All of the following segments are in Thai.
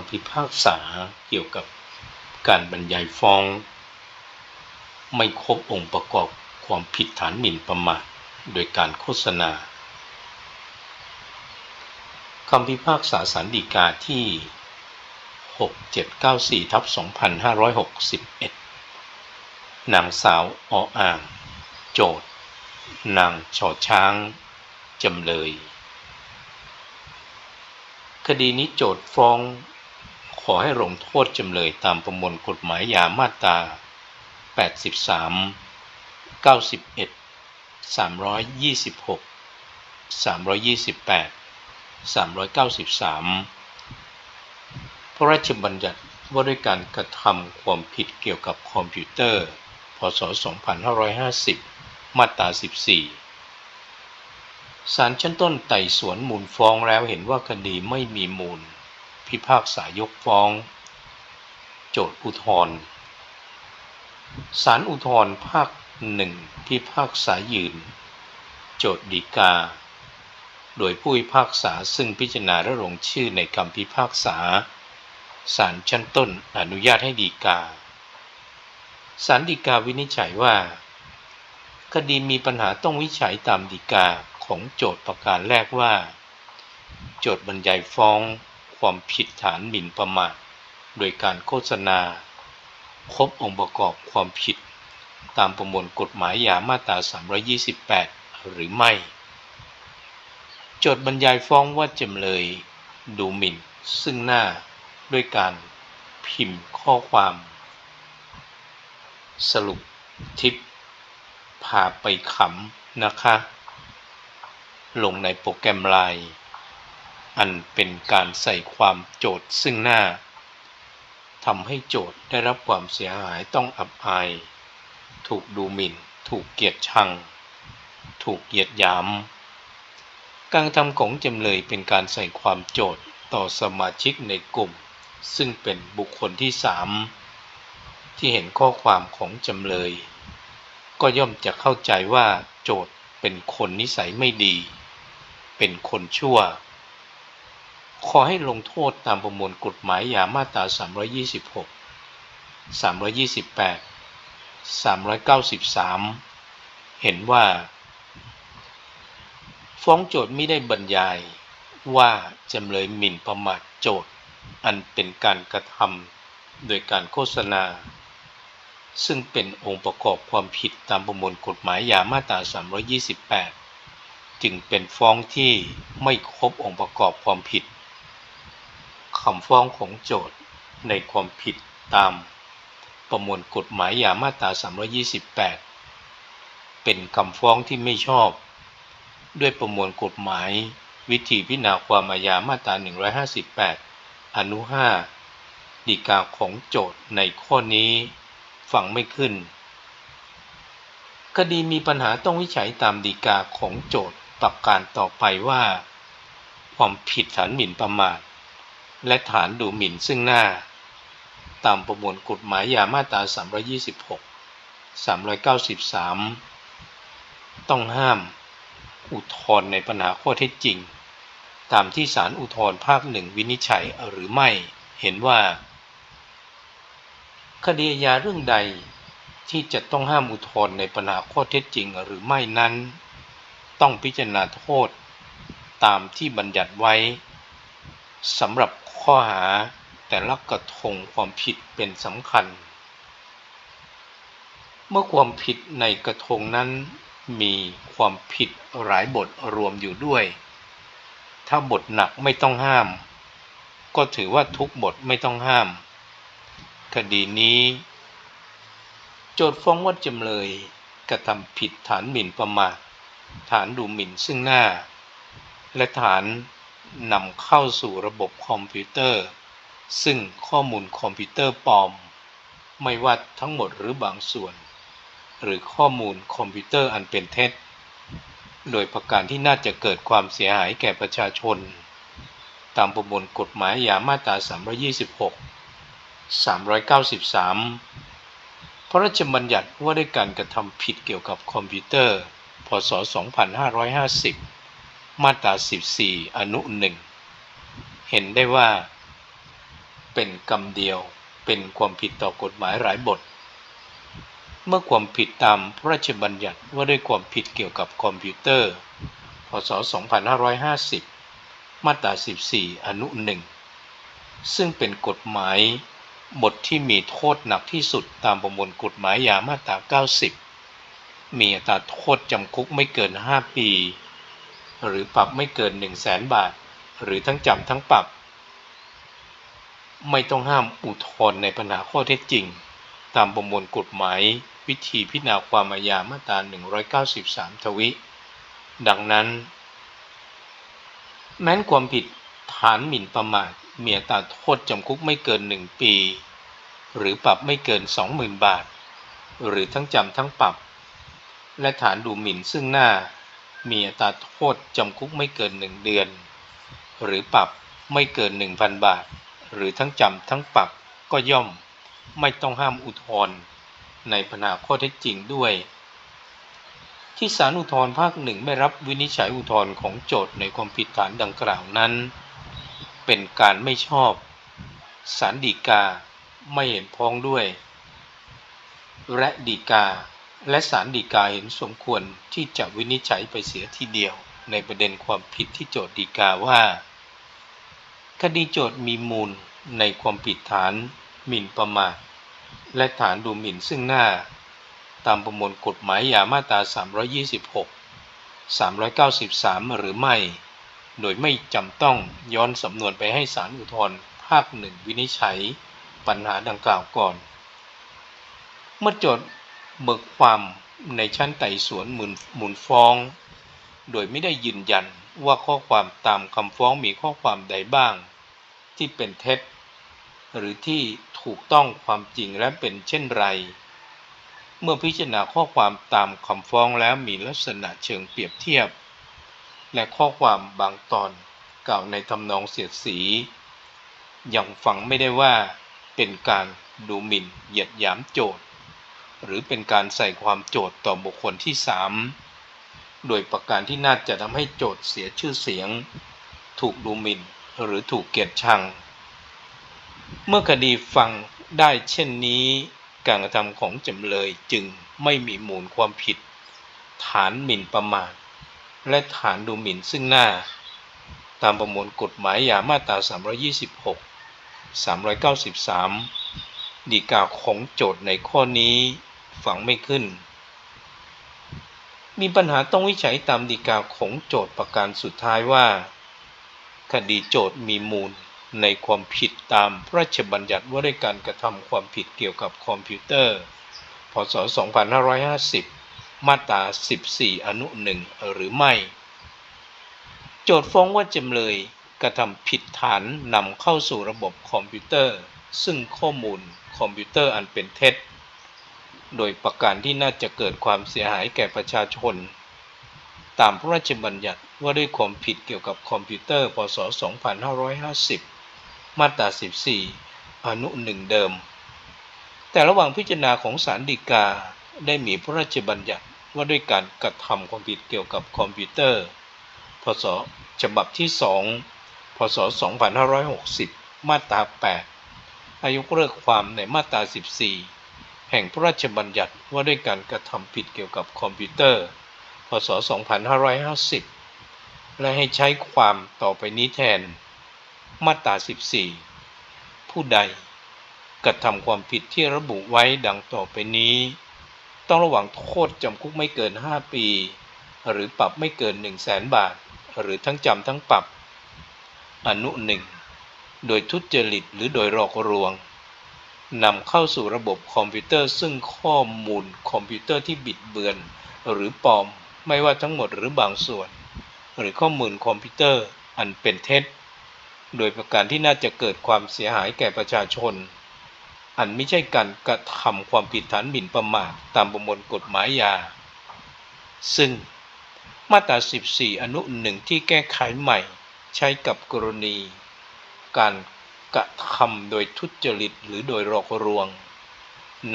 ำพิพากษาเกี่ยวกับการบรรยายฟ้อง ไม่ครบองค์ประกอบความผิดฐานหมิ่นประมาทโดยการโฆษณาคำพิพากษาสารดีกาที่ 6794ทับ2561 นางสาวออ่าง โจทย์นางชอช้าง จำเลย คดีนี้โจทย์ฟ้อง อให้ลงโทษจำเลยตามประมวลกฎหมายยามาตรา 83 91 326 328 393 พระราชบัญญัติว่าด้วยการกระทำความผิดเกี่ยวกับคอมพิวเตอร์ พศ 2550 มาตรา 14 ศาลชั้นต้นไต่สวนมูลฟ้องแล้วเห็นว่าคดีไม่มีมูล พิพากษายกฟ้อง โจทย์อุทธรศาลอุทธรภาคหนึ่งพิพากษายืน โจทย์ดีกา โดยผู้พิพากษาซึ่งพิจารณาและลงชื่อในคำพิพากษาศาลชั้นต้นอนุญาตให้ดีกาศาลดีกาวินิจฉัยว่า คดีมีปัญหาต้องวิจัยตามดีกาของโจทย์ประการแรกว่า โจทย์บรรยายฟ้อง ความผิดฐานหมิ่นประมาทโดยการโฆษณา ครบองค์ประกอบความผิด ตามประมวลกฎหมายยามาตรา 328 หรือไม่ โจทย์บรรยายฟ้องว่าจำเลย ดูหมิ่นซึ่งหน้าด้วยการพิมพ์ข้อความ สรุปทิปพาไปขำนะคะ ลงในโปรแกรมไลน์ อันเป็นการใส่ความโจทย์ซึ่งหน้าทำให้โจทย์ได้รับความเสียหายต้องอับอาย ถูกดูหมิ่น ถูกเกียดชัง ถูกเหยียดหยาม การทำของจำเลยเป็นการใส่ความโจทย์ต่อสมาชิกในกลุ่ม ซึ่งเป็นบุคคลที่สามที่เห็นข้อความของจำเลย ก็ย่อมจะเข้าใจว่าโจทย์เป็นคนนิสัยไม่ดี เป็นคนชั่ว ขอให้ลงโทษตามประมวลกฎหมายยามาตรา 326 328 393 เห็นว่า ฟ้องโจทย์ไม่ได้บรรยายว่าจำเลยหมิ่นประมาทโจทย์ อันเป็นการกระทำโดยการโฆษณา ซึ่งเป็นองค์ประกอบความผิดตามประมวลกฎหมายยามาตรา 328 จึงเป็นฟ้องที่ไม่ครบองค์ประกอบความผิด คำฟ้องของโจทย์ในความผิดตามประมวลกฎหมายยามาตรา328 เป็นคำฟ้องที่ไม่ชอบ ด้วยประมวลกฎหมาย วิธีพิจารณาความอาญามาตรา 158 อนุ 5 ดีกาของโจทย์ในข้อนี้ฟังไม่ขึ้น คดีมีปัญหาต้องวิจัยตามดีกาของโจทย์ประการต่อไปว่า ความผิดฐานหมิ่นประมาท และฐานดูหมิ่นซึ่งหน้า ตามประมวลกฎหมายยามาตรา 326 393 ต้องห้าม อุทธรณ์ในปัญหาข้อเท็จจริง ตามที่ศาลอุทธรภาคหนึ่งวินิจฉัยหรือไม่เห็นว่า คดีอาญาเรื่องใดที่จะต้องห้ามอุทธรณ์ในปัญหาข้อเท็จจริงหรือไม่นั้น ต้องพิจารณาโทษตามที่บัญญัติไว้สำหรับ ข้อหาแต่ละกระทงความผิดเป็นสำคัญ เมื่อความผิดในกระทงนั้น มีความผิดหลายบทรวมอยู่ด้วย ถ้าบทหนักไม่ต้องห้าม ก็ถือว่าทุกบทไม่ต้องห้าม คดีนี้ โจทฟ้องว่าจำเลยกระทำผิดฐานหมิ่นประมาทฐานดูหมิ่นซึ่งหน้า และฐาน นำเข้าสู่ระบบคอมพิวเตอร์ ซึ่งข้อมูลคอมพิวเตอร์ปลอม ไม่ว่าทั้งหมดหรือบางส่วน หรือข้อมูลคอมพิวเตอร์อันเป็นเท็จ โดยประการที่น่าจะเกิดความเสียหายแก่ประชาชน ตามประมวลกฎหมายยามาตรา 326 393พระราชบัญญัติว่าด้วยการกระทำผิดเกี่ยวกับคอมพิวเตอร์ พศ 2550 มาตรา 14 อนุ1เห็นได้ว่า เป็นกรรมเดียวเป็นความผิดต่อกฎหมายหลายบท เมื่อความผิดตามพระราชบัญญัติว่าด้วยความผิดเกี่ยวกับคอมพิวเตอร์ พศ 2550 มาตรา 14 อนุ1ซึ่งเป็นกฎหมายบทที่มีโทษหนักที่สุดตามประมวลกฎหมายยามาตรา 90 มีอัตราโทษจำคุกไม่เกิน 5 ปี หรือปรับไม่เกิน 1 0 0 0 0แบาท หรือทั้งจำทั้งปรับ ไม่ต้องห้ามอุทธรณ์ในปัญหาข้อเท็จจริง ตามประมวลกฎหมาย วิธีพิจารณาความอาญามาตรา 193 ทวิ ดังนั้น แม้นความผิดฐานหมิ่นประมาทเมีอัตาโทษจำคุกไม่เกิน 1 ปี หรือปรับไม่เกิน 20,000 บาท หรือทั้งจำทั้งปรับ และฐานดูหมิ่นซึ่งหน้า มีอัตราโทษจำคุกไม่เกิน 1 เดือน หรือปรับไม่เกิน 1,000 บาท หรือทั้งจำทั้งปรับก็ย่อมไม่ต้องห้ามอุทธรณ์ในปัญหาข้อเท็จจริงด้วย ที่ศาลอุทธรภาคหนึ่งไม่รับวินิจฉัยอุทธรณ์ของโจทย์ในความผิดฐานดังกล่าวนั้น เป็นการไม่ชอบศาลฎีกาไม่เห็นพ้องด้วย และฎีกา และศาลฎีกาเห็นสมควรที่จะวินิจฉัยไปเสียทีเดียว ในประเด็นความผิดที่โจทย์ฎีกาว่า คดีโจทย์มีมูลในความผิดฐานหมิ่นประมาทและฐานดูหมิ่นซึ่งหน้า ตามประมวลกฎหมายยามาตรา 326 393 หรือไม่ โดยไม่จำต้องย้อนสำนวนไปให้ศาลอุทธรภาคหนึ่งวินิจฉัยปัญหาดังกล่าวก่อน เมื่อโจทย์ เบิกความในชั้นไต่สวนมูลมูลฟ้อง โดยไม่ได้ยืนยันว่าข้อความตามคำฟ้องมีข้อความใดบ้าง ที่เป็นเท็จ หรือที่ถูกต้องความจริงและเป็นเช่นไร เมื่อพิจารณาข้อความตามคำฟ้องแล้วมีลักษณะเชิงเปรียบเทียบ และข้อความบางตอนกล่าวในทำนองเสียดสี ยังฟังไม่ได้ว่าเป็นการดูหมิ่นเหยียดหยามโจทย์ หรือเป็นการใส่ความโจทย์ต่อบุคคลที่สามโดยประการที่น่าจะทำให้โจทย์เสียชื่อเสียง ถูกดูหมิ่นหรือถูกเกลียดชัง เมื่อคดีฟังได้เช่นนี้ การกระทำของจำเลยจึงไม่มีมูลความผิด ฐานหมิ่นประมาทและฐานดูหมิ่นซึ่งหน้า ตามประมวลกฎหมายยามาตรา 326 393 ดีกาของโจทย์ในข้อนี้ ฝังไม่ขึ้น มีปัญหาต้องวิจัยตามดีกาของโจทย์ประการสุดท้ายว่า คดีโจทย์มีมูลในความผิดตามพระราชบัญญัติว่าด้วยการกระทำความผิดเกี่ยวกับคอมพิวเตอร์ พศ 2550 มาตรา 14 อนุหนึ่งหรือไม่ โจทย์ฟ้องว่าจำเลยกระทำผิดฐานนำเข้าสู่ระบบคอมพิวเตอร์ ซึ่งข้อมูลคอมพิวเตอร์อันเป็นเท็จ โดยประการที่น่าจะเกิดความเสียหายแก่ประชาชน ตามพระราชบัญญัติว่าด้วยความผิดเกี่ยวกับคอมพิวเตอร์ พศ 2550 มาตรา 14 อนุหนึ่งเดิม แต่ระหว่างพิจารณาของศาลฎีกาได้มีพระราชบัญญัติว่าด้วยการกระทำความผิดเกี่ยวกับคอมพิวเตอร์ พศ ฉบับที่ 2 พศ 2560 มาตรา 8 อายุเลิกความในมาตรา 14 แห่งพระราชบัญญัติว่าด้วยการกระทำผิดเกี่ยวกับคอมพิวเตอร์ พศ 2550 และให้ใช้ความต่อไปนี้แทน มาตรา 14 ผู้ใดกระทำความผิดที่ระบุไว้ดังต่อไปนี้ ต้องระว่างโทษจำคุกไม่เกิน 5 ปี หรือปรับไม่เกิน 1 0 0 0 0แสนบาท หรือทั้งจำทั้งปรับ อนุหนึ่งโดยทุจริตหรือโดยหลอกลวง นำเข้าสู่ระบบคอมพิวเตอร์ ซึ่งข้อมูลคอมพิวเตอร์ที่บิดเบือน หรือปลอมไม่ว่าทั้งหมดหรือบางส่วน หรือข้อมูลคอมพิวเตอร์อันเป็นเท็จ โดยประการที่น่าจะเกิดความเสียหายแก่ประชาชน อันไม่ใช่การกระทำความผิดฐานหมิ่นประมาทตามประมวลกฎหมายยา ซึ่งมาตรา 14 อนุหนึ่งที่แก้ไขใหม่ ใช้กับกรณี การ กระทำโดยทุจริตหรือโดยหลอกลวง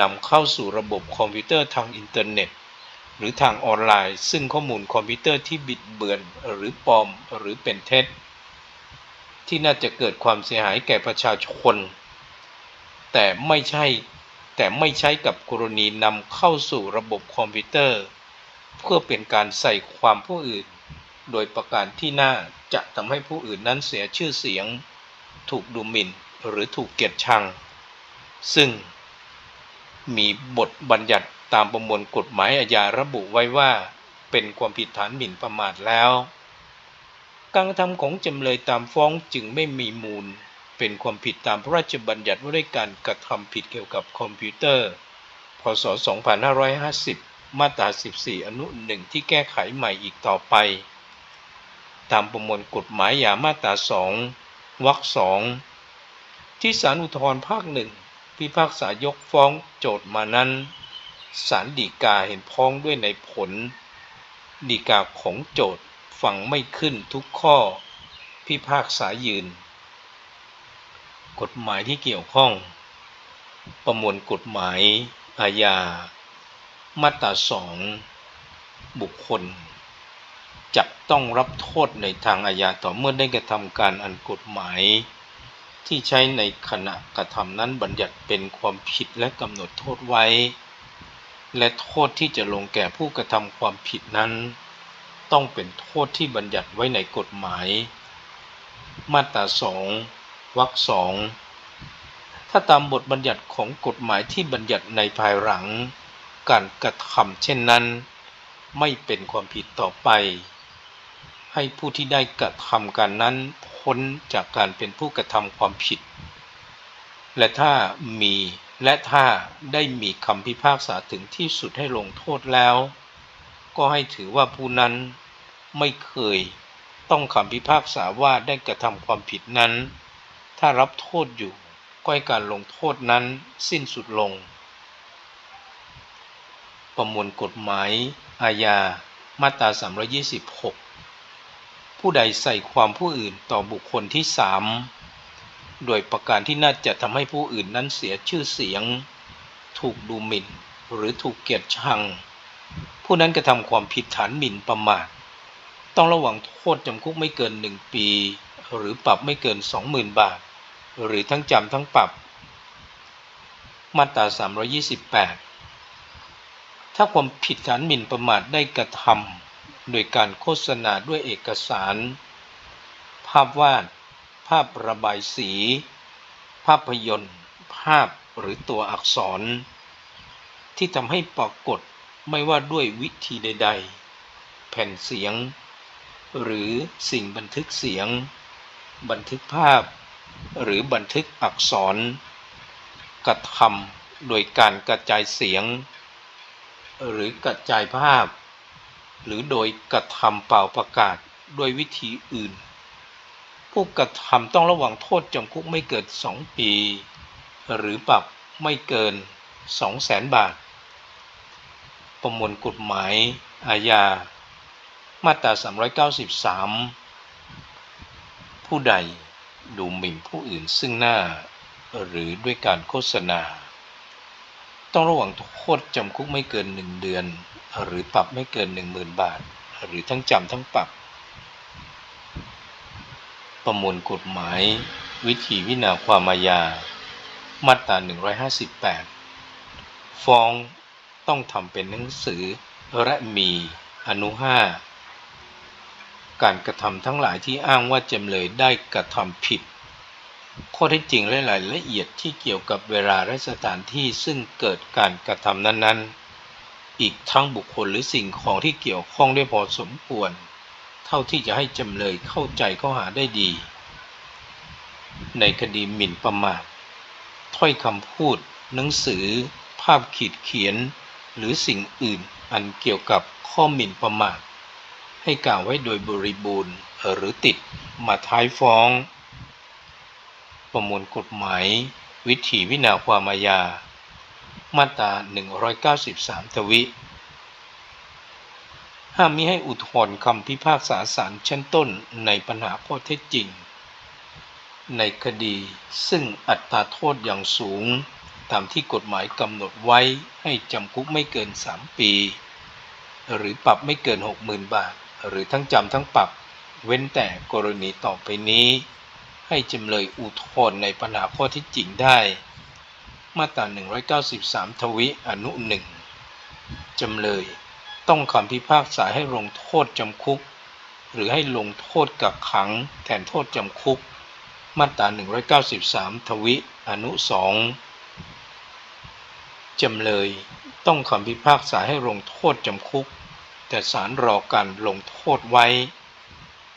นำเข้าสู่ระบบคอมพิวเตอร์ทางอินเทอร์เน็ต หรือทางออนไลน์ ซึ่งข้อมูลคอมพิวเตอร์ที่บิดเบือนหรือปลอมหรือเป็นเท็จ ที่น่าจะเกิดความเสียหายแก่ประชาชน แต่ไม่ใช่แต่ไม่ใช้กับกรณีนำเข้าสู่ระบบคอมพิวเตอร์ เพื่อเป็นการใส่ความผู้อื่น โดยประการที่น่าจะทำให้ผู้อื่นนั้นเสียชื่อเสียง ถูกดูหมิ่นหรือถูกเกลียดชัง ซึ่งมีบทบัญญัติตามประมวลกฎหมายอาญาระบุไว้ว่า เป็นความผิดฐานหมิ่นประมาทแล้ว การกระทำของจำเลยตามฟ้องจึงไม่มีมูล เป็นความผิดตามพระราชบัญญัติว่าด้วยการกระทำผิดเกี่ยวกับคอมพิวเตอร์ พศ 2550 มาตรา 14 อนุหนึ่งที่แก้ไขใหม่อีกต่อไป ตามประมวลกฎหมายยามาตรา 2 วรรคสองที่ศาลอุทธรภาคหนึ่งพิพากษายกฟ้องโจทย์มานั้นศาลฎีกาเห็นพ้องด้วยในผลฎีกาของโจทย์ฟังไม่ขึ้นทุกข้อ พิพากษายืน กฎหมายที่เกี่ยวข้อง ประมวลกฎหมายอาญามาตราสองบุคคล จะต้องรับโทษในทางอาญาต่อเมื่อได้กระทำการอันกฎหมาย ที่ใช้ในขณะกระทำนั้นบัญญัติเป็นความผิดและกำหนดโทษไว้ และโทษที่จะลงแก่ผู้กระทำความผิดนั้น ต้องเป็นโทษที่บัญญัติไว้ในกฎหมาย มาตราสองวรรคสองถ้าตามบทบัญญัติของกฎหมายที่บัญญัติในภายหลัง การกระทำเช่นนั้น ไม่เป็นความผิดต่อไป ให้ผู้ที่ได้กระทำการนั้นพ้นจากการเป็นผู้กระทำความผิด และถ้ามีและถ้าได้มีคำพิพากษาถึงที่สุดให้ลงโทษแล้ว ก็ให้ถือว่าผู้นั้นไม่เคยต้องคำพิพากษาว่าได้กระทำความผิดนั้น ถ้ารับโทษอยู่ก็ให้การลงโทษนั้นสิ้นสุดลง ประมวลกฎหมายอาญามาตรา 326 ผู้ใดใส่ความผู้อื่นต่อบุคคลที่สามโดยประการที่น่าจะทำให้ผู้อื่นนั้นเสียชื่อเสียง ถูกดูหมิ่น หรือถูกเกลียดชัง ผู้นั้นกระทำความผิดฐานหมิ่นประมาท ต้องระวังโทษจำคุกไม่เกิน1ปี หรือปรับไม่เกิน20,000บาท หรือทั้งจำทั้งปรับ มาตรา 328 ถ้าความผิดฐานหมิ่นประมาทได้กระทำ โดยการโฆษณาด้วยเอกสาร ภาพวาด ภาพระบายสี ภาพยนตร์ ภาพหรือตัวอักษร ที่ทำให้ปรากฏไม่ว่าด้วยวิธีใด ๆ แผ่นเสียง หรือสิ่งบันทึกเสียง บันทึกภาพ หรือบันทึกอักษร กระทำโดยการกระจายเสียง หรือกระจายภาพ หรือโดยกระทำเปล่าประกาศด้วยวิธีอื่น ผู้กระทำต้องระวังโทษจำคุกไม่เกิน 2 ปี หรือปรับไม่เกิน 200,000 บาท ประมวลกฎหมาย อาญา มาตรา 393 ผู้ใดดูหมิ่นผู้อื่นซึ่งหน้า หรือด้วยการโฆษณา ต้องระวังโทษจำคุกไม่เกิน 1 เดือน หรือปรับไม่เกิน 10,000 บาท หรือทั้งจำทั้งปรับ ประมวลกฎหมาย วิธีวินาความอาญามาตรา 158 ฟ้องต้องทำเป็นหนังสือและมีอนุห้าการกระทำทั้งหลายที่อ้างว่าจำเลยได้กระทำผิด ข้อเท็จจริงและรายละเอียดที่เกี่ยวกับเวลาและสถานที่ซึ่งเกิดการกระทำนั้นๆ อีกทั้งบุคคลหรือสิ่งของที่เกี่ยวข้องได้พอสมควร เท่าที่จะให้จำเลยเข้าใจข้อหาได้ดี ในคดีหมิ่นประมาทถ้อยคำพูด หนังสือ ภาพขีดเขียน หรือสิ่งอื่นอันเกี่ยวกับข้อหมิ่นประมาทให้กล่าวไว้โดยบริบูรณ์หรือติดมาท้ายฟ้อง ประมวลกฎหมาย วิธีวินาความาญามาตรา 193 ทวิ ห้ามมิให้อุทธรณ์คำพิพากษาศาลชั้นต้นในปัญหาข้อเท็จจริง ในคดีซึ่งอัตราโทษอย่างสูง ตามที่กฎหมายกำหนดไว้ให้จำคุกไม่เกิน 3 ปี หรือปรับไม่เกิน 60,000 บาท หรือทั้งจำทั้งปรับเว้นแต่กรณีต่อไปนี้ ให้จำเลยอุทธรณ์ในปัญหาข้อท็จจริงได้ มาตรา 193 ทวิอนุหนึ่งจำเลยต้องคำพิพากษาให้ลงโทษจำคุก หรือให้ลงโทษกักขังแทนโทษจำคุก มาตรา 193 ทวิอนุสองจำเลยต้องคำพิพากษาให้ลงโทษจำคุก แต่ศาลรอการลงโทษไว้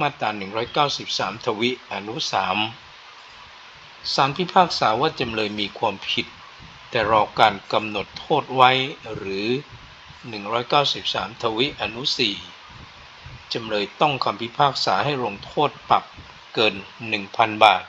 มาตรา 193 ทวิอนุ 3 สารพิพากษาว่าจำเลยมีความผิด แต่รอการกำหนดโทษไว้หรือ 193 ทวิอนุ 4 จำเลยต้องคำพิพากษาให้ลงโทษปรับเกิน 1,000 บาท